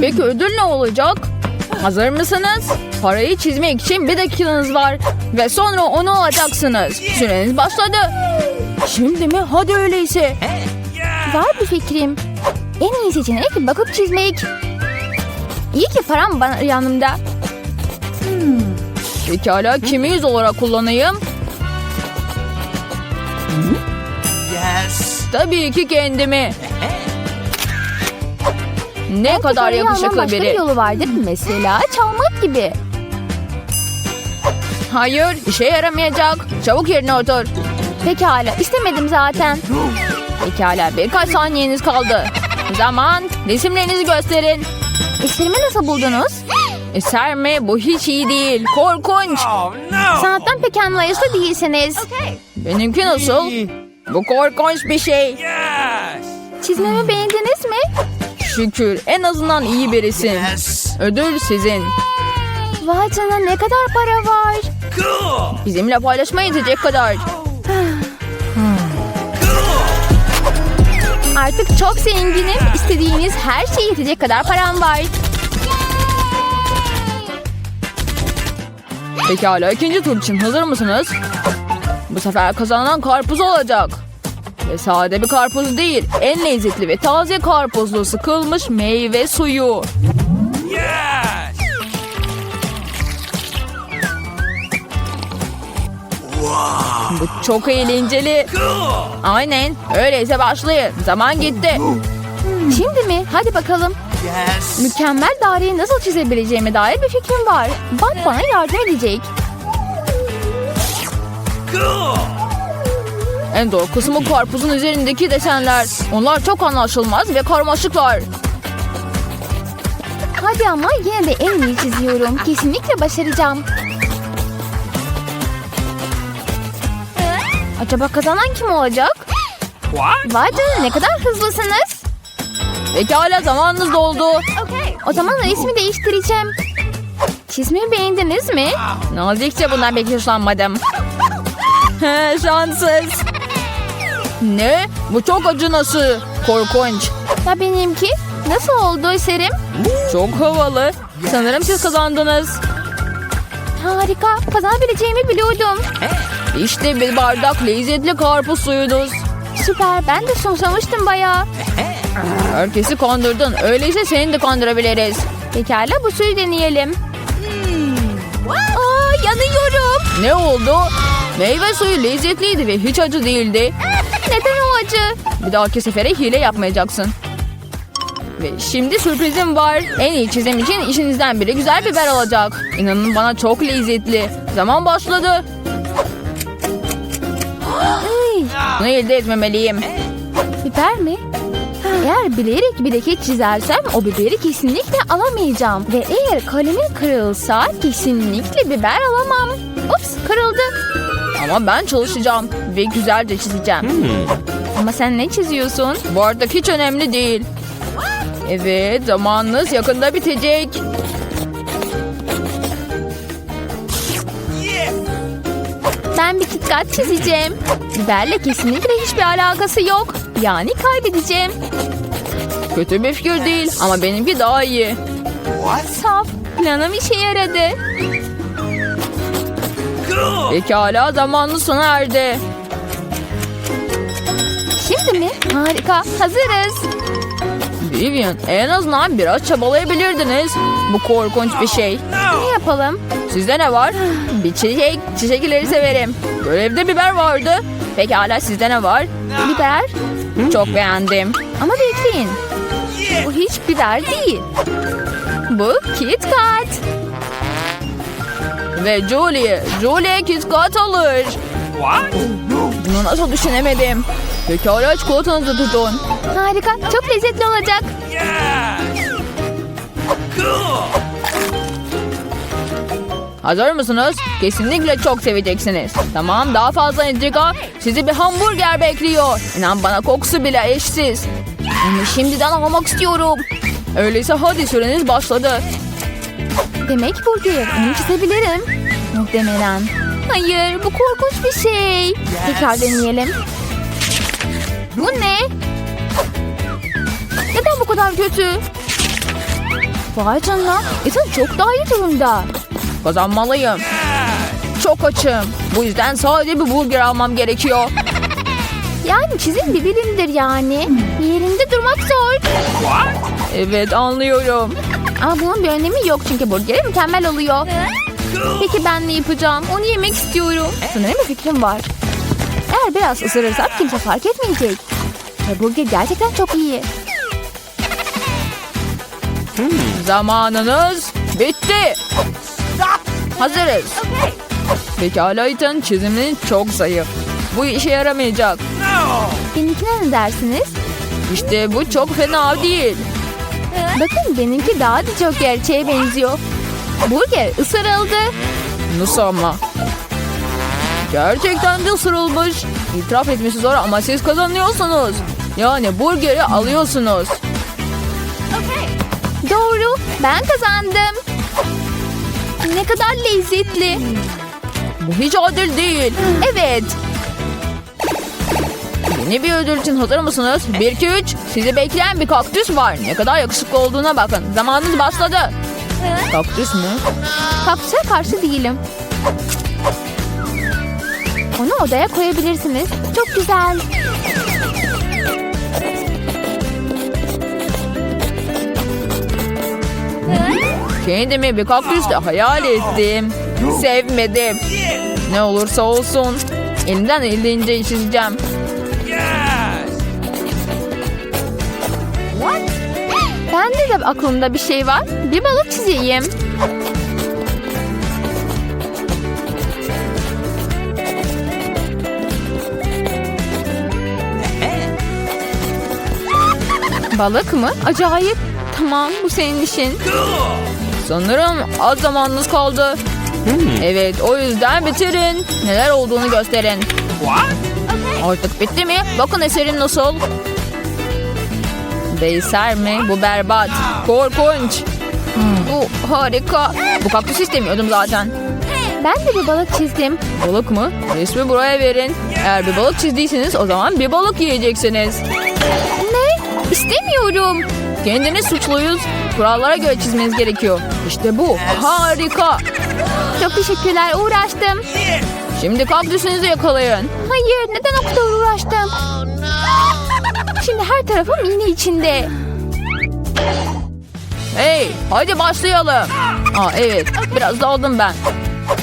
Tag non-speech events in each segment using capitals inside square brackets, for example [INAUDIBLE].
Peki ödül ne olacak? Hazır mısınız? Parayı çizmek için bir dakikanız var. Ve sonra onu alacaksınız. Süreniz başladı. Şimdi mi? Hadi öyleyse. Var bir fikrim. En iyi seçenek bakıp çizmek. İyi ki param var yanımda. Pekala kimi yüz olarak kullanayım? Yes. Tabii ki kendimi. Ne kadar Parayı yakışıklı başka bir biri. yolu vardır. Mesela çalmak gibi. Hayır işe yaramayacak. Çabuk yerine otur. Pekala istemedim zaten. Pekala birkaç saniyeniz kaldı. Zaman resimlerinizi gösterin. Eserimi nasıl buldunuz? Eser mi? Bu hiç iyi değil. Korkunç. Oh no. Sanattan pek anlayışlı değilsiniz. Benimki nasıl? Bu korkunç bir şey. Yes. Çizmemi beğendiniz mi? Şükür en azından iyi birisin. Yes. Ödül sizin. Vay canına ne kadar para var. Cool. Bizimle paylaşmaya yetecek kadar. [SIGHS] Artık çok zenginim. İstediğiniz her şeye yetecek kadar param var. Pekala ikinci tur için hazır mısınız? Bu sefer kazanan karpuz olacak. Ve sade bir karpuz değil, en lezzetli ve taze karpuzlu sıkılmış meyve suyu. Yes. Bu çok eğlenceli. Cool. Aynen, öyleyse başlayın. Zaman gitti. Şimdi mi? Hadi bakalım. Yes. Mükemmel daireyi nasıl çizebileceğime dair bir fikrim var. Bak bana yardım edecek. Cool. En zor kısmı karpuzun üzerindeki desenler. Onlar çok anlaşılmaz ve karmaşıklar. Hadi ama yine de en iyi çiziyorum. Kesinlikle başaracağım. Acaba kazanan kim olacak? What? Vay canına ne kadar hızlısınız. Pekala zamanınız doldu. O zaman resmi değiştireceğim. Çizmeyi beğendiniz mi? Nazikçe bundan pek hoşlanmadım. [LAUGHS] Şanssız. Ne? Bu çok acınası. Korkunç. Ya benimki? Nasıl oldu eserim? Çok havalı. Sanırım siz kazandınız. Harika. Kazanabileceğimi biliyordum. İşte bir bardak lezzetli karpuz suyunuz. Süper. Ben de susamıştım bayağı. Herkesi kandırdın. Öyleyse seni de kandırabiliriz. Pekala bu suyu deneyelim. Aa yanıyorum. Ne oldu? Meyve suyu lezzetliydi ve hiç acı değildi. Neden o acı? Bir dahaki sefere hile yapmayacaksın. Ve şimdi sürprizim var. En iyi çizim için işinizden biri güzel biber alacak. İnanın bana çok lezzetli. Zaman başladı. Ay, Bunu elde etmemeliyim. biber mi? Eğer bilerek bir leke çizersem o biberi kesinlikle alamayacağım. Ve eğer kalemin kırılsa kesinlikle biber alamam. Ups kırıldı. Ama ben çalışacağım ve güzelce çizeceğim. Ama sen ne çiziyorsun? Bu artık hiç önemli değil. Evet zamanınız yakında bitecek. Ben bir kitkat çizeceğim. Biberle kesinlikle hiçbir alakası yok. Yani kaybedeceğim. Kötü bir fikir değil ama benimki daha iyi. What? Saf. Planım işe yaradı. Pekala zamanınız sona erdi. Şimdi mi? Harika. Hazırız. Vivian en azından biraz çabalayabilirdiniz. Bu korkunç bir şey. Ne yapalım? Sizde ne var? Bir çiçek. Çiçekleri severim. Görevde biber vardı. Pekala sizde ne var? Biber. Çok beğendim. Ama bekleyin. Bu hiç biber değil. Bu Kit Kat. Ve Julie. Julie KitKat alır. What? Bunu nasıl düşünemedim? Pekala çikolatanızı tutun. Harika. Çok lezzetli olacak. Yes. Cool. Hazır mısınız? Kesinlikle çok seveceksiniz. Tamam daha fazla entrika. Sizi bir hamburger bekliyor. İnan bana kokusu bile eşsiz. Onu şimdiden almak istiyorum. Öyleyse hadi süreniz başladı. Demek burger. Onu çizebilirim. Muhtemelen. Hayır bu korkunç bir şey. Tekrar deneyelim. Bu ne? Neden bu kadar kötü? Vay canına. Ethan çok daha iyi durumda. Kazanmalıyım. Çok açım. Bu yüzden sadece bir burger almam gerekiyor. [LAUGHS] Yani çizim bir bilimdir yani. Yerinde durmak zor. Evet anlıyorum. Ama bunun bir önemi yok çünkü burgeri mükemmel oluyor. Peki ben ne yapacağım? Onu yemek istiyorum. Sanırım bir fikrim var. Eğer biraz ısırırsam kimse fark etmeyecek. Ve burger gerçekten çok iyi. Zamanınız bitti. Hazırız. Pekala Ethan çizimin çok zayıf. Bu işe yaramayacak. Benimkine ne dersiniz? İşte bu çok fena değil. Bakın benimki daha da çok gerçeğe benziyor. Burger ısırıldı. Nasıl ama? Gerçekten de ısırılmış. İtiraf etmesi zor ama siz kazanıyorsunuz. Yani burgeri alıyorsunuz. Doğru. Ben kazandım. Ne kadar lezzetli. Bu hiç adil değil. Evet. Yeni bir ödül için hazır mısınız? 1 2 3. Sizi bekleyen bir kaktüs var. Ne kadar yakışıklı olduğuna bakın. Zamanınız başladı. Kaktüs mü? Kaktüse karşı değilim. Onu odaya koyabilirsiniz. Çok güzel. Kendimi bir kaktüsle hayal ettim. Sevmedim. Ne olursa olsun. Elimden geldiğince çizeceğim. Bende de aklımda bir şey var. Bir balık çizeyim. Balık mı? Acayip. Tamam bu senin işin. Sanırım az zamanınız kaldı. Evet o yüzden bitirin. Neler olduğunu gösterin. Artık bitti mi? Bakın eserim nasıl. Değser mi? Bu berbat. Korkunç. Bu harika. Bu kaktüs istemiyordum zaten. Ben de bir balık çizdim. Balık mı? Resmi buraya verin. Eğer bir balık çizdiyseniz o zaman bir balık yiyeceksiniz. Ne? İstemiyorum. Kendiniz suçluyuz. Kurallara göre çizmeniz gerekiyor. İşte bu. Harika. Çok teşekkürler uğraştım. Şimdi kaktüsünüzü yakalayın. Hayır neden o kadar uğraştım? Şimdi her tarafım iğne içinde. Hey, hadi başlayalım. Aa evet, biraz daldım ben.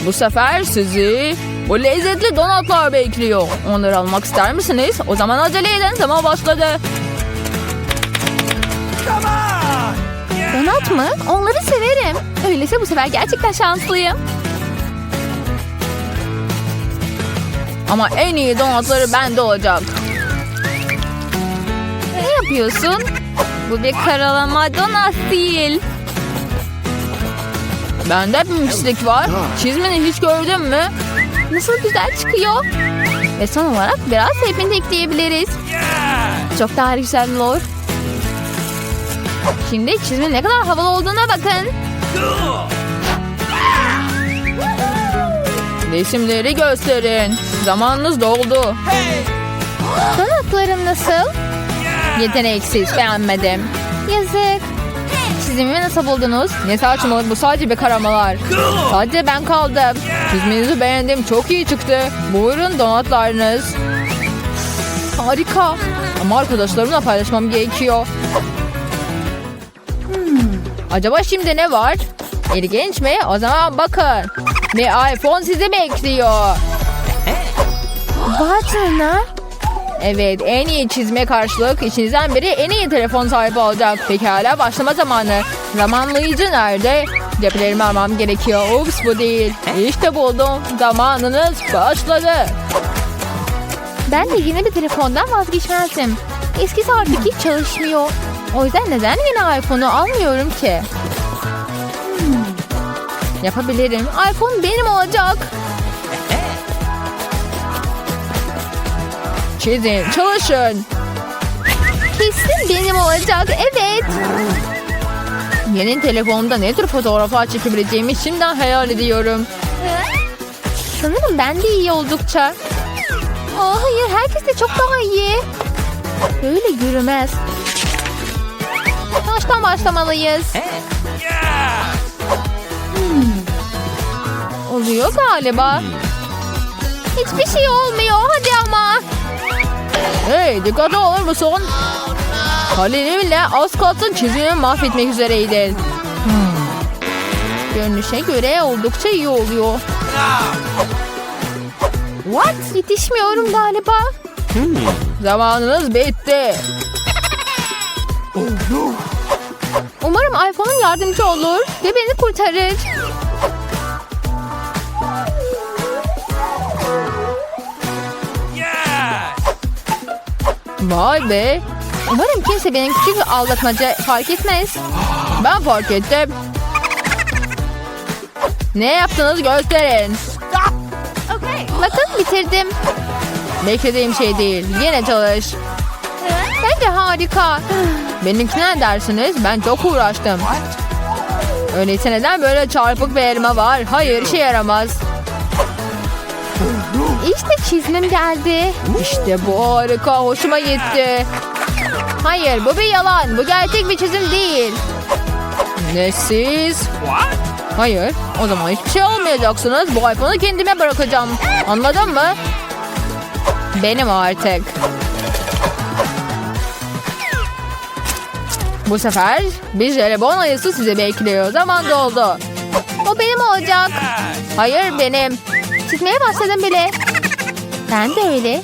Bu sefer sizi bu lezzetli donatlar bekliyor. Onları almak ister misiniz? O zaman acele edin, zaman başladı. Donat mı? Onları severim. Öyleyse bu sefer gerçekten şanslıyım. Ama en iyi donatları bende olacak. Yapıyorsun? Bu bir karalama donat değil. Bende bir pislik var. Çizmeni hiç gördün mü? Nasıl güzel çıkıyor. Ve son olarak biraz hepini ekleyebiliriz. Çok daha güzel olur. Şimdi çizmenin ne kadar havalı olduğuna bakın. Resimleri gösterin. Zamanınız doldu. Hey. Donatlarım nasıl? Yeteneksiz, beğenmedim. Yazık. Çizimimi nasıl buldunuz? Ne saçmalık bu sadece bir karamalar. Sadece ben kaldım. Çizmenizi beğendim. Çok iyi çıktı. Buyurun donatlarınız. Harika. Ama arkadaşlarımla paylaşmam gerekiyor. Hmm. Acaba şimdi ne var? İlginç mi? O zaman bakın. Bir iPhone sizi bekliyor. Vay canına. Evet en iyi çizme karşılık içinizden biri en iyi telefon sahibi olacak. Pekala başlama zamanı. Zamanlayıcı nerede? Ceplerimi almam gerekiyor. Ups bu değil. İşte buldum. Zamanınız başladı. Ben de yeni bir telefondan vazgeçmezdim. Eskisi artık hiç çalışmıyor. O yüzden neden yeni iPhone'u almıyorum ki? Hmm. Yapabilirim. iPhone benim olacak. Çizin, çalışın. Kesin benim olacak. Evet. Yeni telefonumda ne tür fotoğraflar çekebileceğimi şimdiden hayal ediyorum. Sanırım ben de iyi oldukça. Aa, hayır herkes de çok daha iyi. Böyle yürümez. baştan başlamalıyız. Yeah! Oluyor galiba. Hiçbir şey olmuyor. Hadi. Hey dikkatli olur musun? Kalemimle az kalsın çizimimi mahvetmek üzereydin. Görünüşe göre oldukça iyi oluyor. What? Yetişmiyorum galiba. Zamanınız bitti. Umarım iPhone'um yardımcı olur ve beni kurtarır. Vay be. Umarım kimse benim küçük bir aldatmaca fark etmez. Ben fark ettim. Ne yaptınız gösterin. Bakın bitirdim. Beklediğim şey değil. Yine çalış. Bence harika. Benimkine dersiniz? Ben çok uğraştım. Öyleyse neden böyle çarpık bir elma var? Hayır işe yaramaz. İşte çizimim geldi. İşte bu harika. Hoşuma gitti. Hayır bu bir yalan. Bu gerçek bir çizim değil. Ne siz? Hayır. O zaman hiçbir şey olmayacaksınız. Bu iPhone'u kendime bırakacağım. Anladın mı? Benim artık. Bu sefer bir jelibon ayısı sizi bekliyor. Zaman doldu. O benim olacak. Hayır benim. Çizmeye başladım bile. Ben de öyle.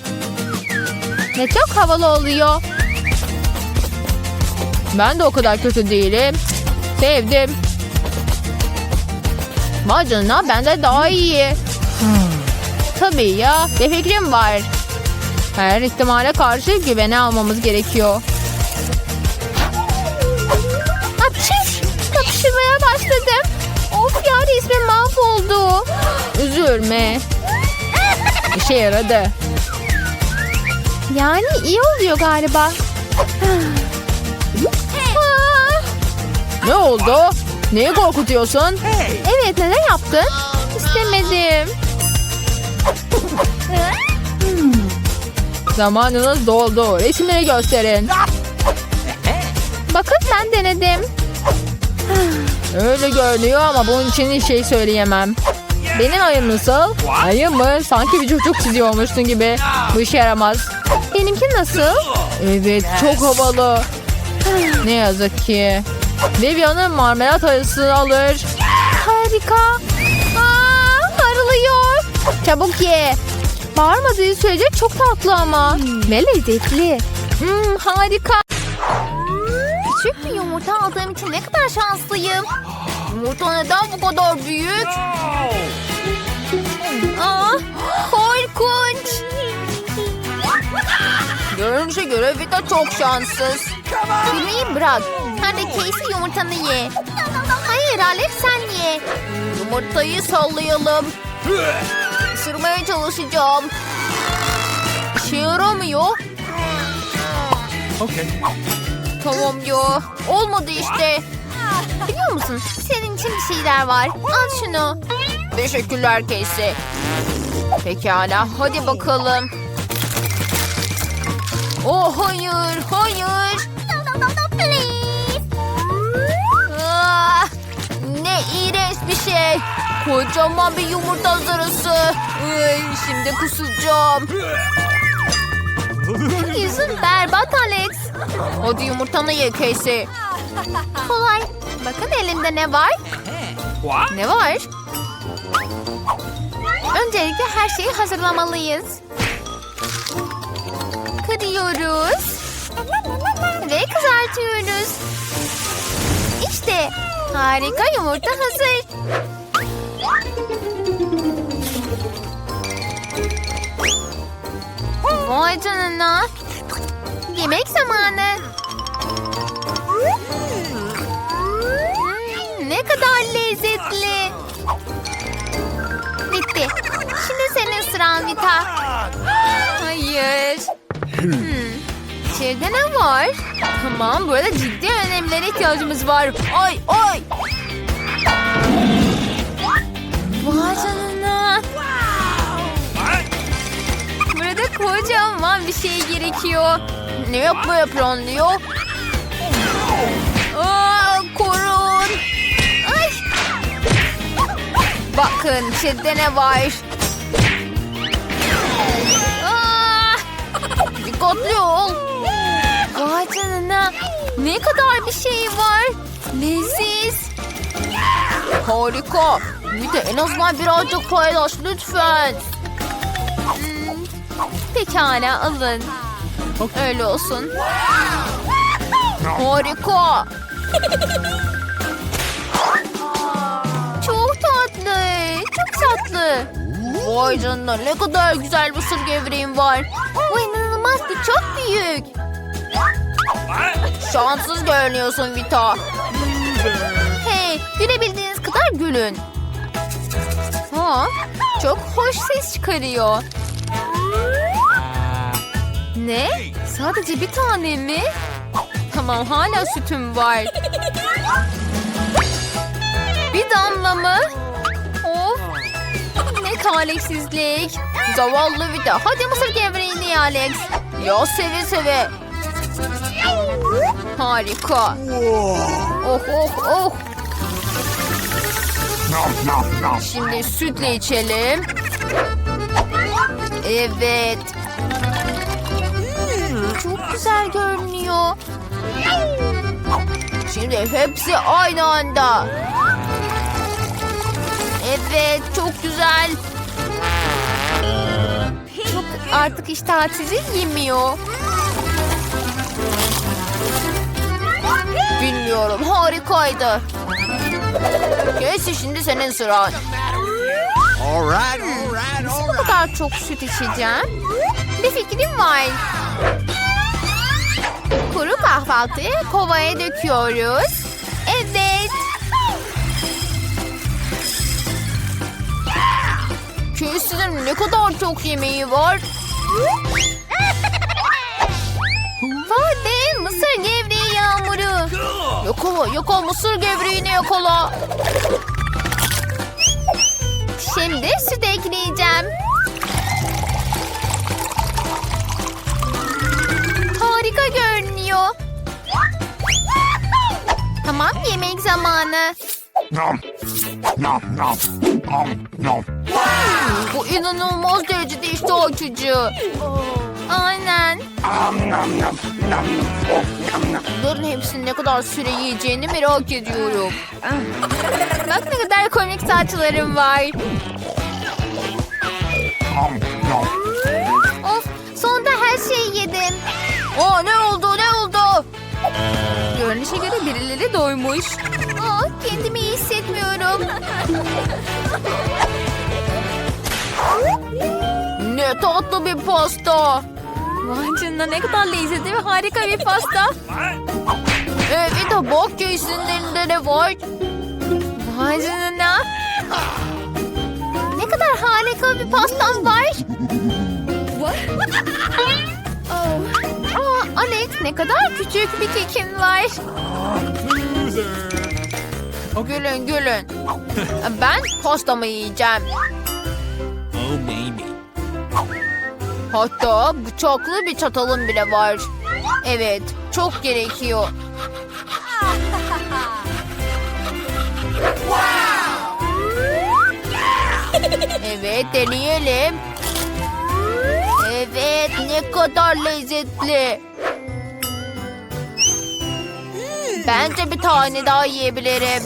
Ve çok havalı oluyor. Ben de o kadar kötü değilim. Sevdim. Vay canına bende daha iyi. Tabii ya. Bir fikrim var. Her ihtimale karşı güvene almamız gerekiyor. Hapşış. Kapışmaya başladım. Of ya resmen mahvoldu. Üzülme. İşe yaradı. Yani iyi oluyor galiba. Ne oldu? Neyi korkutuyorsun? evet neden yaptın? İstemedim. Zamanınız doldu. Resimleri gösterin. Bakın ben denedim. Öyle görünüyor ama bunun için hiç şey söyleyemem. Benim ayım nasıl? Ayım mı? Sanki bir çocuk çiziyormuşsun gibi. Bu işe yaramaz. Benimki nasıl? Evet çok havalı. Ne yazık ki. Vivian'ın marmelat ayısını alır. Harika. Aa, sarılıyor. Çabuk ye. Bağırmadığı sürece çok tatlı ama. Ve lezzetli. Hmm, harika. Küçük bir yumurta aldığım için ne kadar şanslıyım. Yumurta neden bu kadar büyük? Aa, korkunç. Görünüşe göre Vita çok şanssız. Gülmeyi bırak. Sen de Casey yumurtanı ye. Hayır Alex sen ye. Yumurtayı sallayalım. Isırmaya çalışacağım. İşe yaramıyor. Okay. Tamam ya. Olmadı işte. Biliyor musun? Senin için bir şeyler var. Al şunu. Teşekkürler Casey. Pekala hadi bakalım. Oh hayır hayır. Ah, ne iğrenç bir şey. Kocaman bir yumurta zarısı. Ay, şimdi kusacağım. Yüzün berbat Alex. Hadi yumurtanı ye Casey. Kolay. Bakın elimde ne var? Ne var? Öncelikle her şeyi hazırlamalıyız. Kırıyoruz. Ve kızartıyoruz. İşte harika yumurta hazır. Vay canına. Yemek zamanı. Hmm, ne kadar lezzetli. Bitti. Şimdi senin sıran Vita. Hayır. Hmm. Ne var? Tamam böyle ciddi önlemlere ihtiyacımız var. Ay ay. Vay canına. Burada kocaman bir şey gerekiyor. Ne yapmaya planlıyor? Bakın içinde ne var? Aa! Ol. Vay canına. Ne kadar bir şey var. Leziz. Harika. Bir de en azından birazcık paylaş lütfen. Pekala alın. Öyle olsun. Harika. Tatlı. Vay canına ne kadar güzel bir sır gevreğim var. Bu inanılmaz bu çok büyük. Şanssız görünüyorsun Vita. Hey gülebildiğiniz kadar gülün. Ha, çok hoş ses çıkarıyor. Ne? Sadece bir tane mi? Tamam hala sütüm var. Bir damla mı? Of. Ne talihsizlik. Zavallı Vita. Hadi mısır gevreğini Alex. Ya seve seve. Harika. Oh oh oh. Şimdi sütle içelim. Evet. Çok güzel görünüyor. Şimdi hepsi aynı anda. Evet, çok güzel. Artık iştah sizi yemiyor. Bilmiyorum, harikaydı. Neyse şimdi senin sıran. All right, all right, all Bu kadar çok süt içeceğim. Bir fikrim var. Kuru kahvaltıyı kovaya döküyoruz. Evet. Kesin ne kadar çok yemeği var. Vay mısır gevreği yağmuru. Cool. Yakala yakala mısır gevreğini yakala. Şimdi süt ekleyeceğim. Harika görünüyor. Tamam yemek zamanı. Nom. Nom nom. Nom nom. Bu inanılmaz derecede iştah açıcı. Aynen. Bunların hepsini ne kadar süre yiyeceğini merak ediyorum. Bak ne kadar komik saçlarım var. Of sonunda her şeyi yedim. Aa ne oldu ne oldu? Görünüşe göre birileri doymuş. Aa kendimi iyi hissetmiyorum. Ne tatlı bir pasta. Vay canına ne kadar lezzetli ve harika bir pasta. What? Evet de bak kesinlikle ne var. Vay canına. Ne kadar harika bir pastam var. [LAUGHS] Aa, Alex ne kadar küçük bir kekin var. Gülün gülün. Ben pastamı yiyeceğim. Hatta bıçaklı bir çatalım bile var. Evet, çok gerekiyor. Evet, deneyelim. Evet, ne kadar lezzetli. Bence bir tane daha yiyebilirim.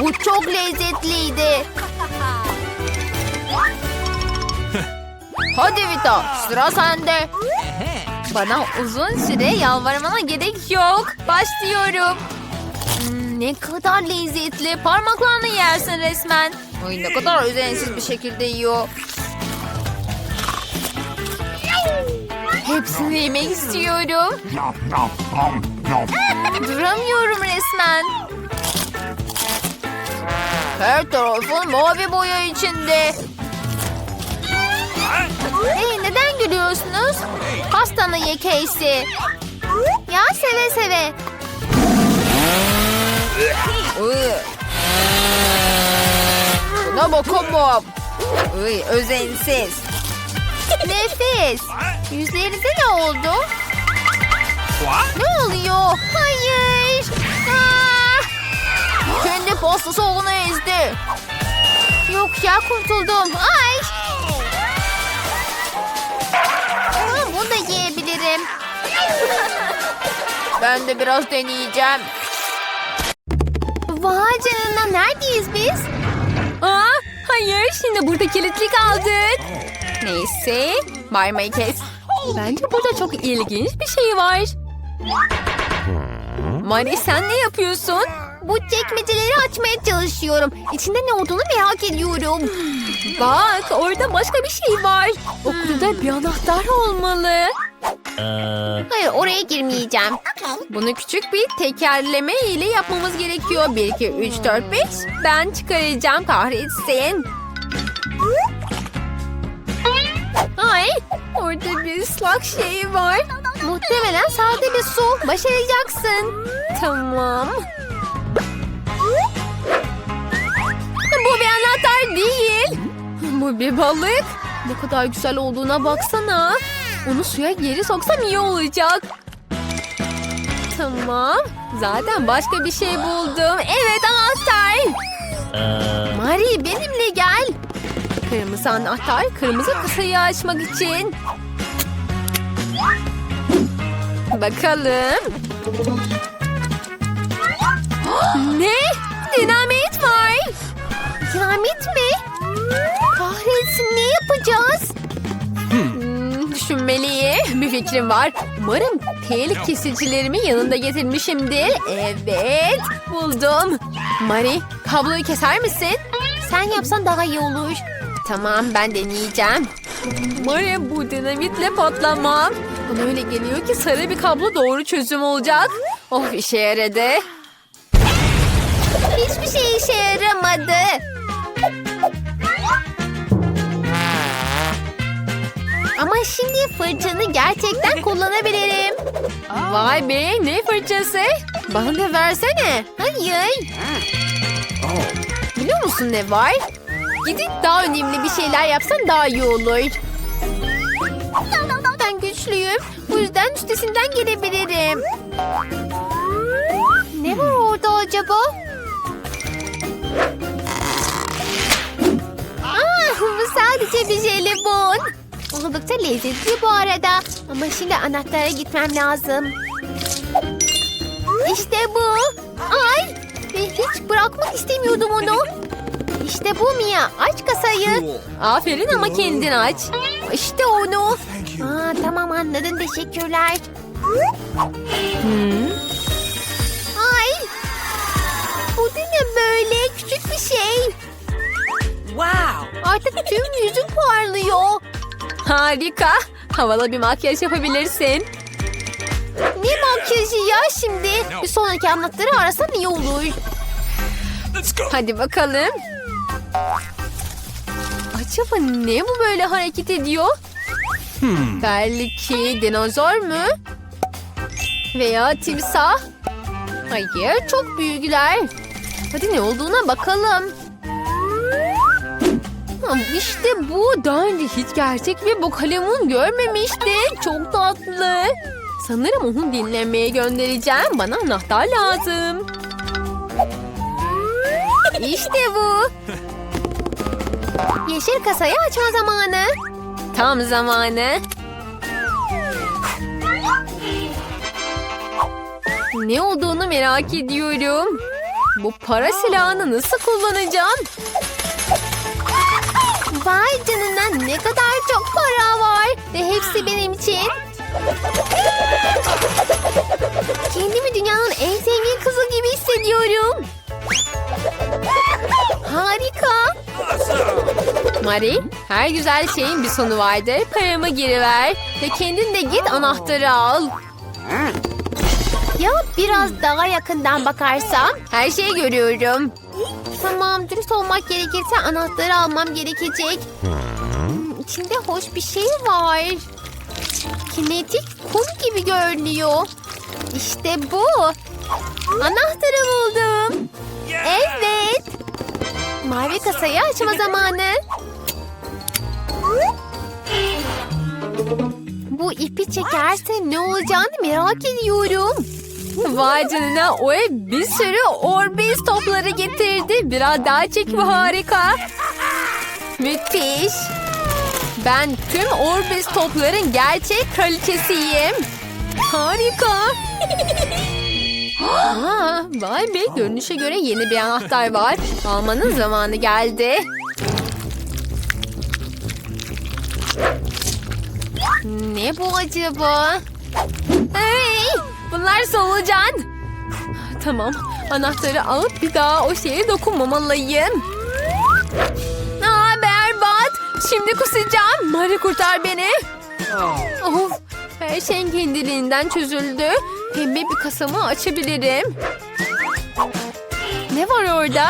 Bu çok lezzetliydi. Hadi Vita, sıra sende. Bana uzun süre yalvarmana gerek yok. Başlıyorum. Hmm, ne kadar lezzetli. Parmaklarını yersin resmen. Ay ne kadar özensiz bir şekilde yiyor. Hepsini yemek istiyorum. Duramıyorum resmen. Her tarafın mavi boya içinde. Hey neden gülüyorsunuz? Pastanı ye Casey. Ya seve seve. Buna bakamam. Iy, özensiz. Nefis. What? Yüzlerinize ne oldu? Ne oluyor? Hayır. Aa! Kendi pastası olduğunu ezdi. Yok ya kurtuldum. Ay. Bunu da yiyebilirim. [LAUGHS] Ben de biraz deneyeceğim. Vay canına neredeyiz biz? Aa, hayır şimdi burada kilitli kaldık. Neyse bağırmayı kes. Bence burada çok ilginç bir şey var. Mari sen ne yapıyorsun? Bu çekmeceleri açmaya çalışıyorum. İçinde ne olduğunu merak ediyorum. Bak orada başka bir şey var. O kutuda bir anahtar olmalı. Hayır oraya girmeyeceğim. Bunu küçük bir tekerleme ile yapmamız gerekiyor. 1, 2, 3, 4, 5. Ben çıkaracağım kahretsin. Ay orada bir ıslak şey var. Muhtemelen sade bir su. Başaracaksın. Tamam. Bu bir anahtar değil. Bu bir balık. Ne kadar güzel olduğuna baksana. Onu suya geri soksam iyi olacak. Tamam. Zaten başka bir şey buldum. Evet anahtar. Mari benimle gel. Kırmızı anahtar kırmızı kasayı açmak için. Bakalım. [GASPS] ne? Dinamit. Dinamit mi? Kahretsin ne yapacağız? Hmm, düşünmeliyim. Bir fikrim var. Umarım tel kesicilerimi yanında getirmişimdir. Evet, buldum. Mari, kabloyu keser misin? Sen yapsan daha iyi olur. Tamam, ben deneyeceğim. Mari, bu dinamitle patlamam. Bana öyle geliyor ki sarı bir kablo doğru çözüm olacak. Of, işe yaradı. Hiçbir şey işe yaramadı. Şimdi fırçanı gerçekten kullanabilirim. Vay be, ne fırçası? Bana da versene. Hayır. Biliyor musun ne var? Gidip daha önemli bir şeyler yapsan daha iyi olur. Ben güçlüyüm. Bu yüzden üstesinden gelebilirim. Ne var orada acaba? Aa, bu sadece bir jelibon. Oldukça lezzetli bu arada. Ama şimdi anahtara gitmem lazım. İşte bu. Ay! Ve hiç bırakmak istemiyordum onu. İşte bu Mia. Aç kasayı. Aferin ama kendin aç. İşte onu. Aa, tamam anladım teşekkürler. Ay. Bu ne böyle küçük bir şey. Wow. Artık tüm yüzüm parlıyor. Harika. Havalı bir makyaj yapabilirsin. Ne makyajı ya şimdi? Bir sonraki anahtarı arasan iyi olur. Hadi bakalım. Acaba ne bu böyle hareket ediyor? Belki dinozor mu? Veya timsah? Hayır, çok büyükler. Hadi ne olduğuna bakalım. Ha, İşte bu. Daha önce hiç gerçek bir bokalemun görmemiştik. Çok tatlı. Sanırım onu dinlemeye göndereceğim. Bana anahtar lazım. İşte bu. Yeşil kasayı açma zamanı. Tam zamanı. Ne olduğunu merak ediyorum. Bu para silahını nasıl kullanacağım? Vay canına ne kadar çok para var. Ve hepsi benim için. Kendimi dünyanın en zengin kızı gibi hissediyorum. Harika. Mari, her güzel şeyin bir sonu vardır. Paramı geri ver ve kendin de git anahtarı al. Ya biraz daha yakından bakarsam? Her şeyi görüyorum. Tamam dürüst olmak gerekirse anahtarı almam gerekecek. Hmm, İçinde hoş bir şey var. Kinetik kum gibi görünüyor. İşte bu. Anahtarı buldum. Evet. Mavi kasayı açma zamanı. Bu ipi çekerse ne olacağını merak ediyorum. [LAUGHS] Vay canına o ev bir sürü Orbis topları getirdi. Biraz daha çek bu harika. Müthiş. Ben tüm Orbis topların gerçek kraliçesiyim. Harika. [LAUGHS] Aa, vay be görünüşe göre yeni bir anahtar var. Almanın zamanı geldi. Ne bu acaba? Hey, bunlar solucan. Tamam, anahtarı alıp bir daha o şeye dokunmamalıyım. Aa, berbat. Şimdi kusacağım. Mari kurtar beni. Of, her şey kendiliğinden çözüldü. Pembe bir kasamı açabilirim. Ne var orada?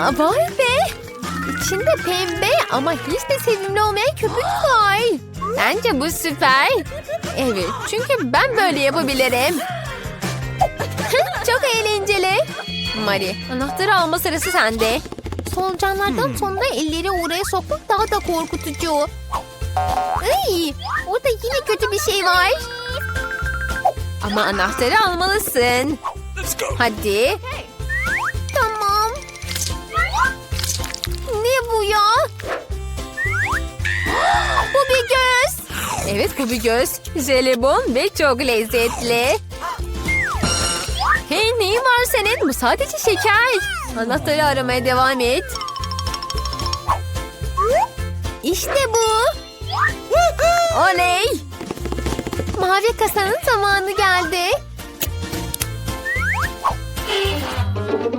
Aa, vay be. İçinde pembe ama hiç de sevimli olmayan köpük var. Bence bu süper. Evet çünkü ben böyle yapabilirim. [LAUGHS] Çok eğlenceli. Mari anahtarı alma sırası sende. Solucanlardan sonra elleri oraya sokmak daha da korkutucu. Ay, orada yine kötü bir şey var. Ama anahtarı almalısın. Hadi. Tamam. Ne bu ya? [GASPS] Evet bu bir göz. Jelibon ve çok lezzetli. Hey neyin var senin? Bu sadece şeker. Anahtarı aramaya devam et. İşte bu. Oley. Mavi kasanın zamanı geldi.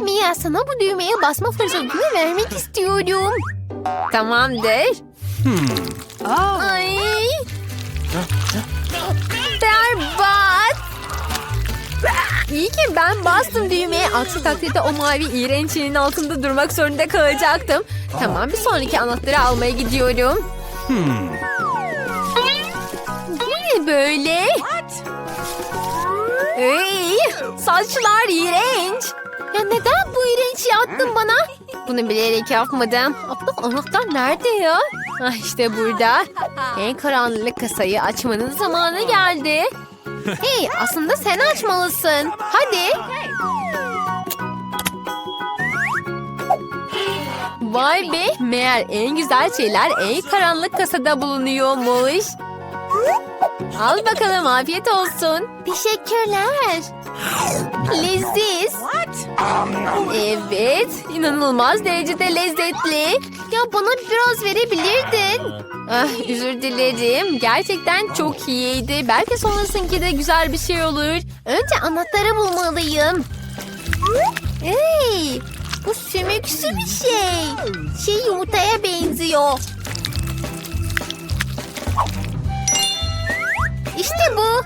Mia sana bu düğmeye basma fırsatını vermek istiyorum. Tamamdır. Ay. Berbat. İyi ki ben bastım düğmeye. Aksi takdirde o mavi iğrençliğin altında durmak zorunda kalacaktım. Tamam bir sonraki anahtarı almaya gidiyorum. Bu ne böyle? Ey, saçlar iğrenç. Ya neden bu iğrençliği attın bana? Bunu bilerek yapmadım. Abla anahtar nerede ya? Ah işte burada. En karanlık kasayı açmanın zamanı geldi. Hey aslında sen açmalısın. Hadi. Vay be meğer en güzel şeyler en karanlık kasada bulunuyormuş. Al bakalım afiyet olsun. Teşekkürler. Leziz. Evet, inanılmaz derecede lezzetli. Ya bana biraz verebilirdin. Ah, özür dilerim. Gerçekten çok iyiydi. Belki sonrasınki de güzel bir şey olur. Önce anahtarı bulmalıyım. Hey, bu sümüksü bir şey. Şey yumurtaya benziyor. İşte bu.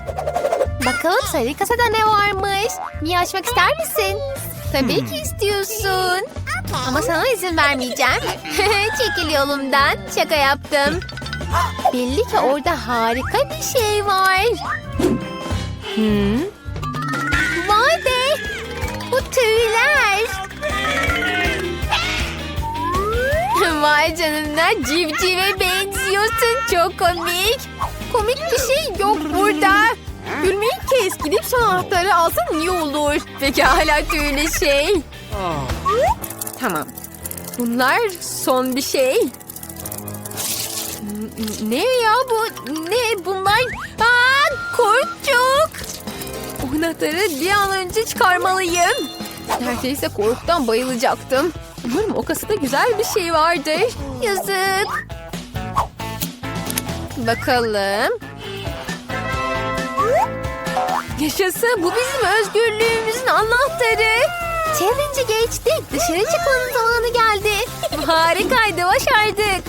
Bakalım sarı kasada ne varmış? Mia açmak ister misin? Tabii ki istiyorsun. Ama sana izin vermeyeceğim. [LAUGHS] Çekil yolumdan. Şaka yaptım. Belli ki orada harika bir şey var. Hmm. Vay be! Bu tüyler. [LAUGHS] Vay canına civcive benziyorsun. Çok komik. Komik bir şey yok burada. [LAUGHS] Gülmeyi kes. Gidip son anahtarı alsan iyi olur. Peki hala tüylü şey. Tamam. Bunlar son bir şey. Ne ya bu? Ne bunlar? Aa, korktuk. O anahtarı bir an önce çıkarmalıyım. Neredeyse korkudan bayılacaktım. Umarım o kasada güzel bir şey vardır. Yazık. Bakalım. Yaşasın bu bizim özgürlüğümüzün anahtarı. Challenge'ı geçtik. Dışarı çıkmanın zamanı geldi. [LAUGHS] Harikaydı başardık.